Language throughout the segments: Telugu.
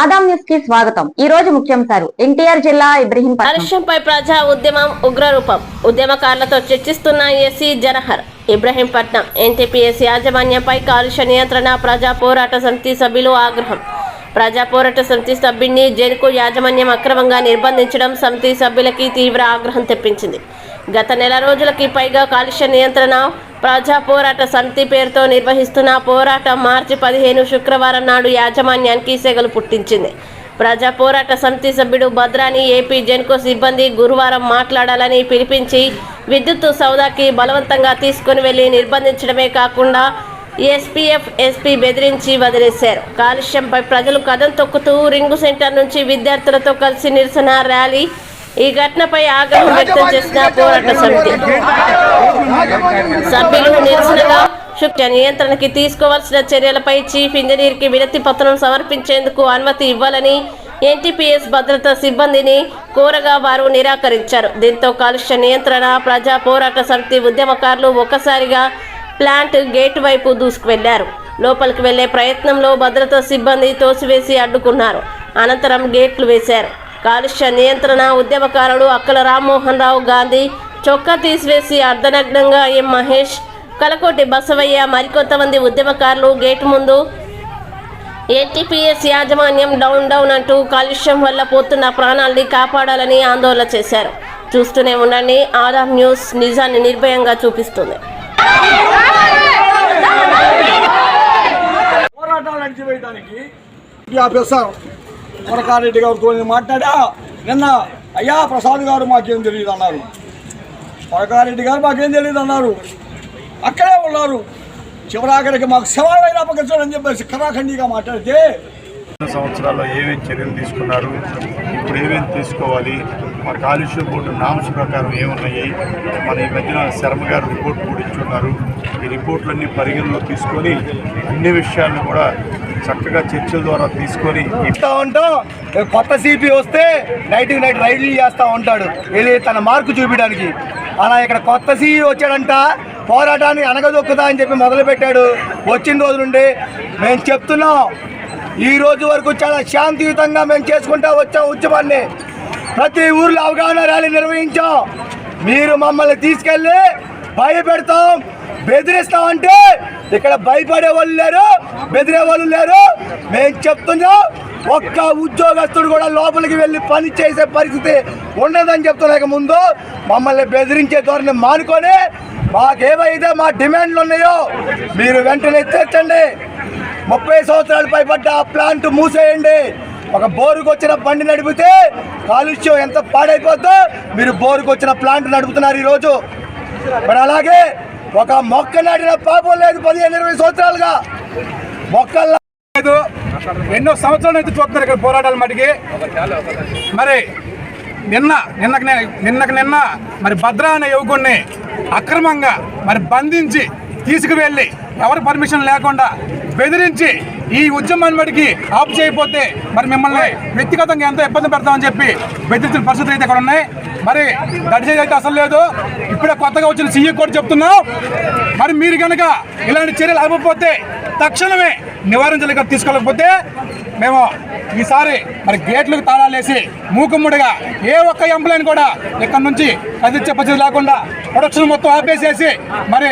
ఆదాం న్యూస్కి స్వాగతం. ఈ రోజు ముఖ్యాంశాలు. ఎన్టీఆర్ జిల్లా ఇబ్రహీం కాలుష్యంపై ప్రజా ఉద్యమం ఉగ్రరూపం. ఉద్యమకారులతో చర్చిస్తున్న ఎస్సీ జనహర్. ఇబ్రహీంపట్నం ఎన్టీపీఎస్ యాజమాన్యంపై కాలుష్య నియంత్రణ ప్రజా పోరాట సమితి సభ్యులు ఆగ్రహం. ప్రజా పోరాట సమితి సభ్యుడిని జెన్కు యాజమాన్యం అక్రమంగా నిర్బంధించడం సమితి సభ్యులకి తీవ్ర ఆగ్రహం తెప్పించింది. గత నెల రోజులకి పైగా కాలుష్య నియంత్రణ ప్రజా పోరాట సమితి పేరుతో నిర్వహిస్తున్న పోరాటం మార్చి పదిహేను శుక్రవారం నాడు యాజమాన్యానికి సెగలు పుట్టించింది. ప్రజా పోరాట సమితి సభ్యుడు భద్రాని ఏపీ జెన్కో సిబ్బంది గురువారం మాట్లాడాలని పిలిపించి విద్యుత్ సౌదాకి బలవంతంగా తీసుకుని వెళ్ళి నిర్బంధించడమే కాకుండా ఎస్పీఎఫ్ ఎస్పీ బెదిరించి వదిలేశారు. కాలుష్యంపై ప్రజలు కథం తొక్కుతూ రింగు సెంటర్ నుంచి విద్యార్థులతో కలిసి నిరసన ర్యాలీ ఈ ఘటనపై ఆగ్రహం వ్యక్తం చేసిన పోరాట సమితి సభ్యులు నిరసనగా శుక్ల నియంత్రణకి తీసుకోవాల్సిన చర్యలపై చీఫ్ ఇంజనీర్కి వినతి పత్రం సమర్పించేందుకు అనుమతి ఇవ్వాలని ఎన్టీపీఎస్ భద్రతా సిబ్బందిని కోరగా వారు నిరాకరించారు. దీంతో కాలుష్య నియంత్రణ ప్రజా పోరాట సమితి ఉద్యమకారులు ఒక్కసారిగా ప్లాంట్ గేట్ వైపు దూసుకువెళ్ళారు. లోపలికి వెళ్ళే ప్రయత్నంలో భద్రతా సిబ్బంది తోసివేసి అడ్డుకున్నారు. అనంతరం గేట్లు వేశారు. కాలుష్య నియంత్రణ ఉద్యమకారుడు అక్కల రామ్మోహన్ రావు గాంధీ చొక్కా తీసివేసి అర్ధనగ్నంగా ఎం మహేష్ కలకోటి బసవయ్య మరికొంతమంది ఉద్యమకారులు గేటు ముందు ఎన్టీపీఎస్ యాజమాన్యం డౌన్ డౌన్ అంటూ కాలుష్యం వల్ల పోతున్న ప్రాణాల్ని కాపాడాలని ఆందోళన చేశారు. చూస్తూనే ఉండండి ఆదాం న్యూస్ నిజాన్ని నిర్భయంగా చూపిస్తుంది. పోరాటాలు అణిచివేయడానికి కొరకారెడ్డి గారితో నేను మాట్లాడా నిన్న అయ్యా ప్రసాద్ గారు మాకేం తెలియదు అన్నారు. కొరకారెడ్డి గారు మాకేం తెలియదు అన్నారు. అక్కడే ఉన్నారు. చివరాఖరికి మాకు శవాలైనా అప్పగించాలని చెప్పేసి కరాఖండిగా మాట్లాడితే సంవత్సరాల్లో ఏమేమి చర్యలు తీసుకున్నారు? ఇప్పుడు ఏమేమి తీసుకోవాలి? మన కాలుష్య బోర్డు నామస ప్రకారం ఏమున్నాయి? మన ఈ మధ్యన శర్మ గారు రిపోర్ట్ కూడా ఇచ్చున్నారు ఈ రిపోర్ట్లన్నీ పరిగణలో తీసుకొని అన్ని విషయాలను కూడా చక్కగా చర్చల ద్వారా తీసుకొని ఇస్తా ఉంటాం. కొత్త సిపి వస్తే నైట్ నైట్ రైడ్లు చేస్తూ ఉంటాడు. వెళ్ళి తన మార్కు చూపించడానికి. అలా ఇక్కడ కొత్త సిఈ వచ్చాడంట. పోరాటాన్ని అనగదొక్కుదా అని చెప్పి మొదలుపెట్టాడు. వచ్చిన రోజు నుండి మేము చెప్తున్నాం. ఈ రోజు వరకు చాలా శాంతియుతంగా మేము చేసుకుంటా వచ్చాం ఉద్యమాన్ని. ప్రతి ఊర్లో అవగాహన ర్యాలీ నిర్వహించాం. మీరు మమ్మల్ని తీసుకెళ్ళి భయపెడతాం. బెదిరిస్తామంటే ఇక్కడ భయపడే వాళ్ళు లేరు బెదిరే వాళ్ళు లేరు. మేము చెప్తున్నాం ఒక్క ఉద్యోగస్తుడు కూడా లోపలికి వెళ్ళి పని చేసే పరిస్థితి ఉండదని చెప్తున్నాక ముందు మమ్మల్ని బెదిరించే ధోరణి మానుకొని మాకేవైతే మా డిమాండ్లు ఉన్నాయో మీరు వెంటనే తీర్చండి. ముప్పై సంవత్సరాలు పైబడ్డ ఆ ప్లాంట్ మూసేయండి. ఒక బోరుకు వచ్చిన బండి నడిపితే కాలుష్యం ఎంత పాడైపోద్దో మీరు బోరుకు వచ్చిన ప్లాంట్ నడుపుతున్నారు ఈరోజు. మరి అలాగే ఒక మొక్క నాటిన పాపం లేదు పదిహేను ఇరవై సంవత్సరాలుగా. మొక్కలు లేదు. ఎన్నో సంవత్సరాల నుంచి చూస్తున్నారు ఇక్కడ పోరాటాలు మటుకి. మరి నిన్న నిన్నకు నిన్నకు నిన్న మరి భద్ర అనే యువకుడిని అక్రమంగా మరి బంధించి తీసుకువెళ్ళి ఎవరి పర్మిషన్ లేకుండా బెదిరించి ఈ ఉద్యమాన్ని బట్టి ఆఫ్ చేయకపోతే మరి మిమ్మల్ని వ్యక్తిగతంగా ఎంతో ఇబ్బంది పెడతామని చెప్పి బెదిరించిన పరిస్థితులు అయితే ఇక్కడ ఉన్నాయి. మరి దడిచేది అయితే అసలు లేదు. ఇప్పుడే కొత్తగా వచ్చిన సీఈ కూడా చెప్తున్నాం. మరి మీరు కనుక ఇలాంటి చర్యలు ఆపకపోతే తక్షణమే నివారించలేక తీసుకోలేకపోతే మేము ఈసారి మరి గేట్లకు తాళాలేసి మూకుమ్ముడిగా ఏ ఒక్క ఎంప్లాయన్ కూడా ఇక్కడ నుంచి కదిలిచ్చే పరిస్థితి లేకుండా ప్రొడక్షన్ మొత్తం ఆపేసేసి మరి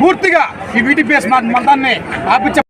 పూర్తిగా ఈ వీటిపీఎస్ మా మతాన్ని ఆపించే